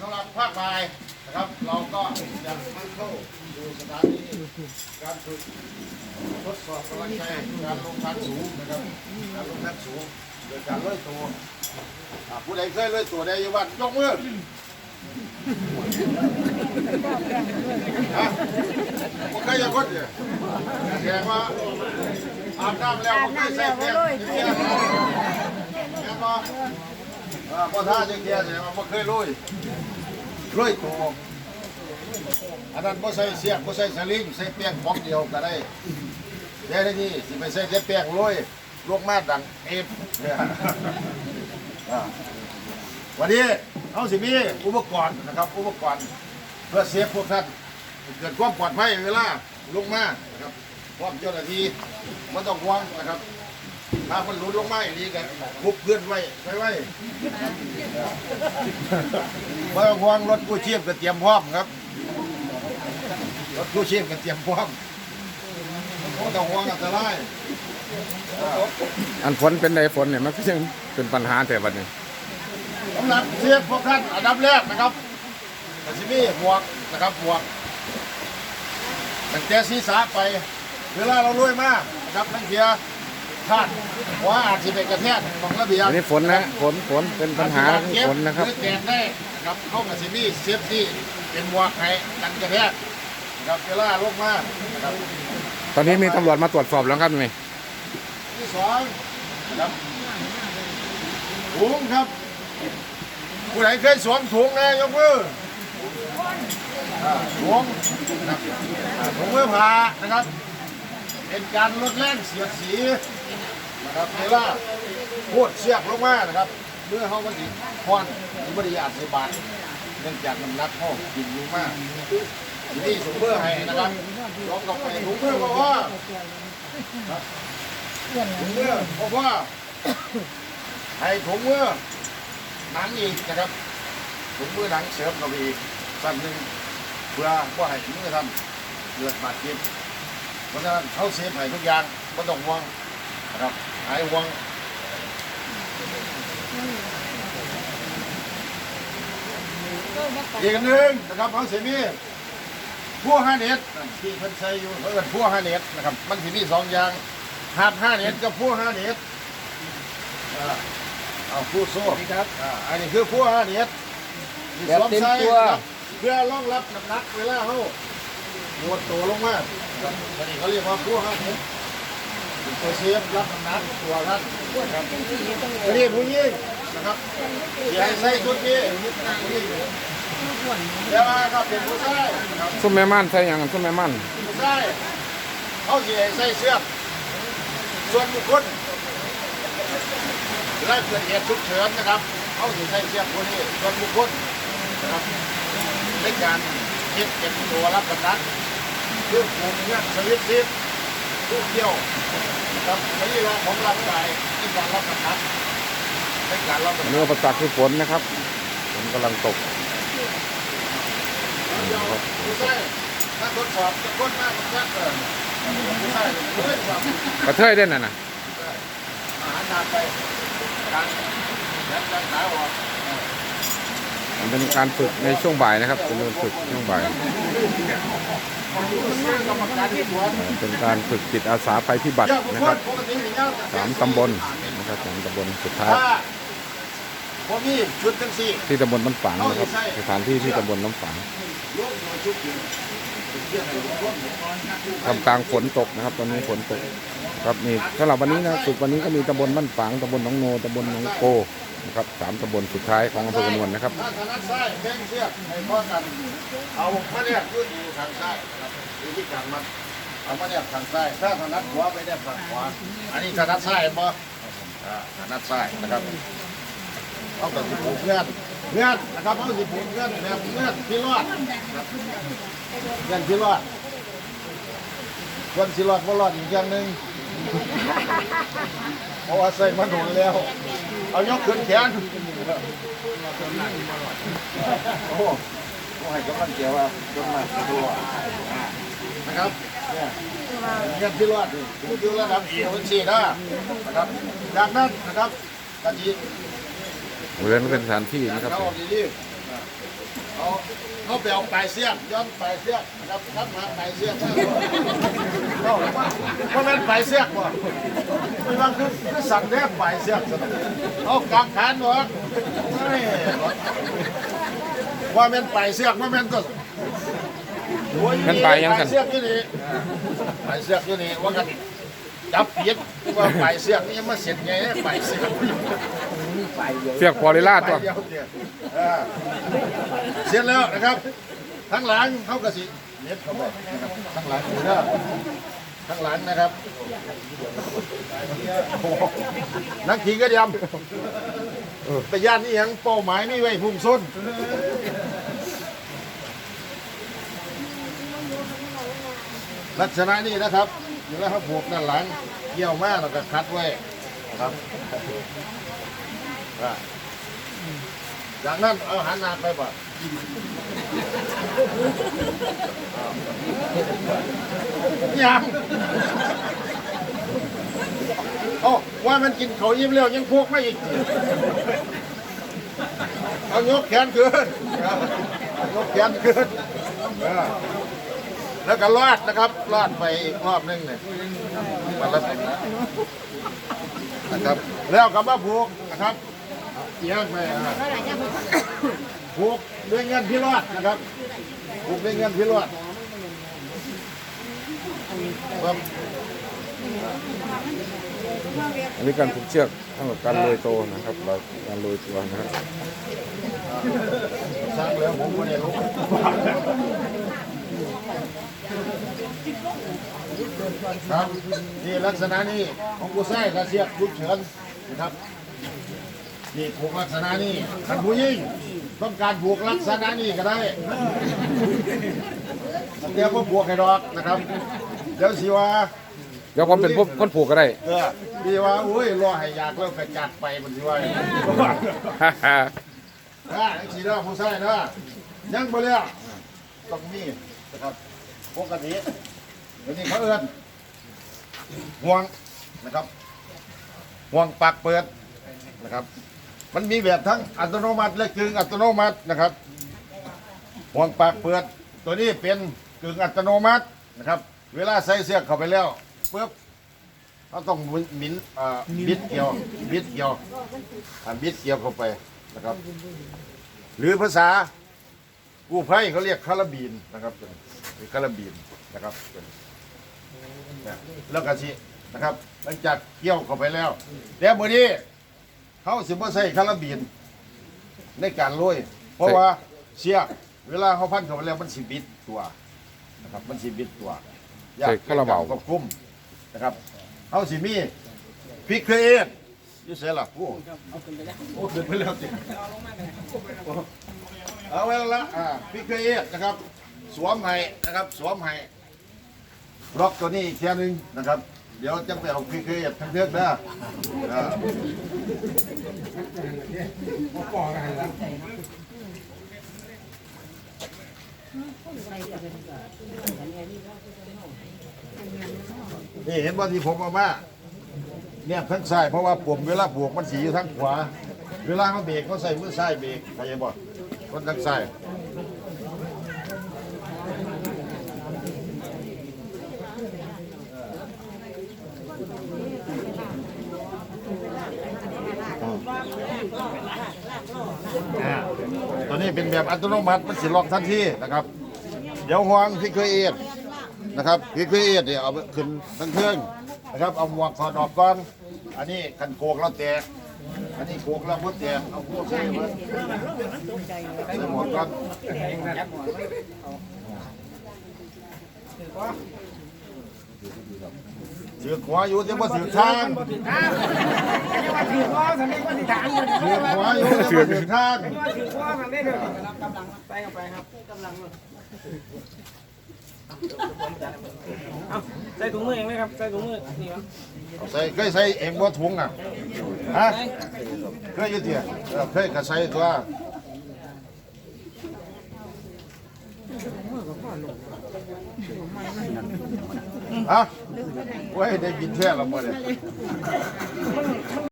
สำหรับภาคบ่ายนะครับ เราก็จะมาเข้าดูสถานที่การฝึกทดสอบกำลังใจการลงทันสูงนะครับการลงทันสูงโดยการเลื่อยตัวอ่าผู้ใดเคยเลื่อยตัวได้อยังบ้านยกมือฮะผมเคยอยังคนเดียวแสดงว่าอาบน้ำแล้วผมเคยใส่แก้วเทียนแม่นบ่อ่าพอท่าจังเทียนแสดงว่าบ่เคยลุย ลุยตัวอันนั้นบ่ใส่เสียกบ่ใส่สลิงใส่เปียงของเดียวก็ได้แต่นี้สิไปใส่แต่เปียงลุยลงมาดังเอฟเนี่ยวันนี้เอาสิมีอุปกรณ์นะครับ อุปกรณ์เพื่อเซฟพวกท่านเกิดความปลอดภัยเวลาลงมานะครับพร้อมเจ้าหน้าที่มันต้องห่วงนะครับ ถ้ามันหลุดลงมาอย่างนี้กันคุบเพื่อนไว้ไว้ไว้เมื่อห่วงรถกู้ชีพก็เตรียมพร้อมครับ รถกู้ชีพก็เตรียมพร้อมไม่ต้องห่วงอันตรายอันฝนเป็นไดฝนเนี่ยมันก็ยังเป็นปัญหาแต่บัดนี้สำหรับเสียพวกท่านอันดับแรกนะครับแต่ที่นี่หมวกนะครับหมวกตั้งแต่ศีรษะไป เวลาเราลุยมากนะครับนั่นเพีย คาดหัวอาจจะไปกระแทกของระเบียงอันนี้ฝนนะฝนฝนเป็นปัญหาของฝนนะครับหอแตกได้นะครับเข้ากับซีมี่เซฟตี้เป็นหมวกให้กันกระแทกนะครับเวลาลงมานะครับตอนนี้มีตำรวจมาตรวจสอบแล้วครับนี่ที่สองนะครับถุงครับผู้ใดเคยสวมถุงนะยกมืออ่าถุงนะครับอ่าถุงมือผ้านะครับ เป็นการลดแรงเสียดสีนะครับเวลาพูดเสียกลงมานะครับ เมื่อเขามันดีพอนมันบริยาสิบาทเนื่องจากน้ำหนักเขากินอยู่มากทีนี่ถุงมือให้นะครับลองกับไปถุงมือเพราะว่าถุงมือเพราะว่าให้ถุงมือหนังอีกนะครับถุงมือหนังเสริมกับอีกสั้นหนึ่งเพื่อว่าให้ถุงมือทำเกิดบาดเจ็บ เพราะฉะนั้นเขาเซฟให้ทุกอย่างไม่ต้องห่วงนะครับหายห่วงอีกอันหนึ่งนะครับเขาเสียมีพั่วห้าเน็ตที่เพิ่นใช้อยู่เขาเอิ้นพั่วห้าเน็ตนะครับ มันสิมีสองอย่างหาดห้าเน็ตกับพั่วห้าเน็ตอ่าเอาผู้โซ่ครับอ่าอันนี้คือพั่วห้าเน็ตที่สวมใส่ครับเพื่อรองรับน้ำหนักเวลาเขา โยนตัวลงมาครับอันนี้เขาเรียกว่าผู้ห้าผมเป็นตัวเชฟรับน้ำหนักตัวท่านครับอันนี้ผู้ยิงนะครับอย่าให้ใส่ชุดนี้ผู้ยิงเดี๋ยวมาครับเป็นผู้ชายครับซุ้มแม่ม่านใช่ยังซุ้มแม่ม่านผู้ชายเขาสิให้ใส่เสื้อส่วนบุคคลเวลาเกิดเหตุฉุกเฉินนะครับเขาสิใส่เสื้อคนนี้ส่วนบุคคลนะครับในการเก็บเก็บตัวรับน้ำหนัก เรื่องของเรื่องสวิตซิสลูกเที่ยวนะครับไม่ใช่ว่าของร่างกายในการรับประทานในการรับประอันทานนี้อุปสรรคคือฝนนะครับฝนกำลังตกเดี๋ยวผู้ใช่ถ้าทดสอบจะค้นมากมันก็เกินผู้ใช่ผู้ใช่ความกระเทยเด่นน่ะนะอาหารทานไปการยัดยัดขาออกมัน เป็นการฝึกในช่วงบ่ายนะครับเป็นการฝึกช่วงบ่าย เป็นการฝึกจิตอาสาภัยพิบัตินะครับสามตำบลนะครับสามตำบลสุดท้ายที่ตำบลน้ำฝางนะครับสถานที่ที่ตำบลน้ำฝางกโดยชุดยืนเที่ยงให้ทุกคนทำกลางฝนตกนะครับ ตอนนี้ฝนตก ครับนี่สำหรับวันนี้นะฝึกวันนี้ก็มีตำบลบ้านฝางตำบลหนองโนตำบลหนองโก นะครับสามตำบลสุดท้ายของอำเภอกระนวนนะครับ ถ้าถนัดซ้ายแบ่งเชือกให้พ่อกัน เอามาเนี่ยยืดอยู่ทางซ้ายครับวิธีการมัดเอามาเนี่ยทางซ้ายถ้าถนัดขวาไปเนี่ยทางขวา อันนี้ถนัดซ้ายบ่อ่าถนัดซ้ายนะครับเอาแต่สิผูกเงื่อนเงื่อนนะครับเอาสิผูกเงื่อนแบบเงื่อนที่รอดเงื่อนที่รอดคนสิรอดบ่รอดอีกอย่างหนึ่งเพราะว่าใส่มันหนุนแล้ว เอายกขึ้นแขนโอ้โหให้กำลังเกี่ยวว่าจนมาตัวนะครับเนี่ยเงี้ยที่รอดนี่อยู่ระดับสี่คนสี่นะนะครับจากนั้นนะครับกะทิบริเวณเป็นสถานที่นะครับเราดีๆเอาเขาไปเอาปลายเสียกย้อนปลายเสียกนะครับทับมาปลายเสียก เอาเพราะมันปลายเสียกว่ะไม่ว่าคือคือสั่งแนบปลายเสียกซะนะเอากางขานหรอกไม่ว่ามันปลายเสียกว่ามันก็โอ้มันปลายยังสั่นปลายเสียกอยู่นี่ปลายเสียกอยู่นี่ว่ากันจับผิดว่าปลายเสียกนี่มาเสร็จไงปลายเสียกเสือกพอลิล่าตัวไปเดียเดียวเออเสร็จแล้วนะครับทั้งหลังเขากระสิเน็ตเข้าไปนะครับทั้งหลังดูนะ ทั้งหลังนะครับ นักขี่ก็ยำเออไปย่านนี่ยังเป้าหมายนี่ไว้พุ่งส้นลักษณะนี้นะครับเวลาเขาผูกด้านหลังเกี่ยวมากเราก็คัดไว้นะครับจากนั้นเอาหันหน้าไปบ่ ยังโอ้ว่ามันกินเขายิ้มแล้วยังพวกไม่อีก เอายกแขนขึ้นยกแขนขึ้นแล้วก็ลอดนะครับลอดไปอีกรอบนึงเนี่ยมันละนะครับ แล้วก็มาผูกนะครับเอียงไปอะ ผูกด้วยเงินพิรอดนะครับผูกด้วยเงินพิรอดครับอันนี้การผูกเชือกเท่ากับการโรยโตนะครับเราการโรยตัวนะครับสร้างแล้วผมไม่ได้รู้ครับนี่ลักษณะนี้ของกูใส่กระเสียบลูกเฉินนะครับนี่ผูกลักษณะนี้ท่านผู้ยิ่ง ต้องการผูกลักษณะนี้ก็ได้เดี๋ยวผมบวกให้ดอกนะครับ เดี๋ยวสิว่า เดี๋ยวผมเป็นผู้คนผูกก็ได้ เออดีว่าอุ้ยรอให้ยากแล้วกระจัดไปมันสิว่าอย่างนี้ฮ่าฮ่าอ่าไอ้สีดาผู้ใส่นะยังบ่แล้วต้องมีนะครับปกติเดี๋ยวนี้เขาเอื้อนห่วงนะครับห่วงปากเปิดนะครับ มันมีแบบทั้งอัตโนมัติและกึ่งอัตโนมัตินะครับห่วงปากเปิด ตัวนี้เป็นกึ่งอัตโนมัตินะครับ เวลาใส่เสื้อเข้าไปแล้วปุ๊บเขาต้องหมินอ่าบิดเกี่ยวบิดเกี่ยวอ่าบิดเกี่ยวเข้าไปนะครับ หรือภาษากู้ภัยเขาเรียกคาราบีนนะครับหรือคาราบีนนะครับเนี่ยแล้วก็สินะครับ หลังจากเกี่ยวเข้าไปแล้วแล้วมื่อนี้ เขาสิบ่ใส่คาราบีนในการโรยเพราะว่าเสียกเวลาเขาพันเข้าไปแล้วมันสิบิดตัวนะครับ มันสิบิดตัวอยกใส่คาราบาวควบคุมนะครับเขาสิมีพริกเคยเอทอยู่เสียหลักโอ้โอ้ขึ้นไปแล้วสิเอาไว้แล้วละอ่าพริกเคยเอทนะครับ สวมให้นะครับ สวมให้ล็อกตัวนี้อีกเทียหนึงนะครับ เดี๋ยวจะไปเอาพริกเคยเอททั้งเทือกนะอ่านี่เห็นว่าที่ผมเอามาเนี่ยทั้งซ้ายเพราะว่าผมเวลาบวกมันสีอยู่ทั้งขวา เวลาเขาเบรกเขาใส่มือซ้ายเบรกเข้าใจบ่คนทั้งซ้าย นี้เป็นแบบอัตโนมัติมันสิล็อกทันทีนะครับ เดี๋ยวห่วงที่เคยเอ็ดนะครับพี่พี่เอ็ดเนี่ยเอาไปขึ้นทั้งเครื่องนะครับเอาหมวกถอดออกก่อน อันนี้คันโกกแล้วแตกอันนี้โกกแล้วพุทแตกเอาพวกใส่มาใส่หมวกก่อน ถือขวาอยู่แต่ว่าถือทางถือว่าสันนี้ว่าสิถามเลยถือขวาอยู่แต่ว่าถือทางว่าถือว่าสันนี้เดี๋ยวกำลังไปกันไปครับกำลังเลยเอาใส่ถุงมือเองไหมครับใส่ถุงมือนี่ครับเอาใส่เคยใส่เองว่าถุงอะฮะเคยอยี่เดียเออเคยก็ใส่ตัว ฮะไว้ได้กินแท้ละมื้อนี้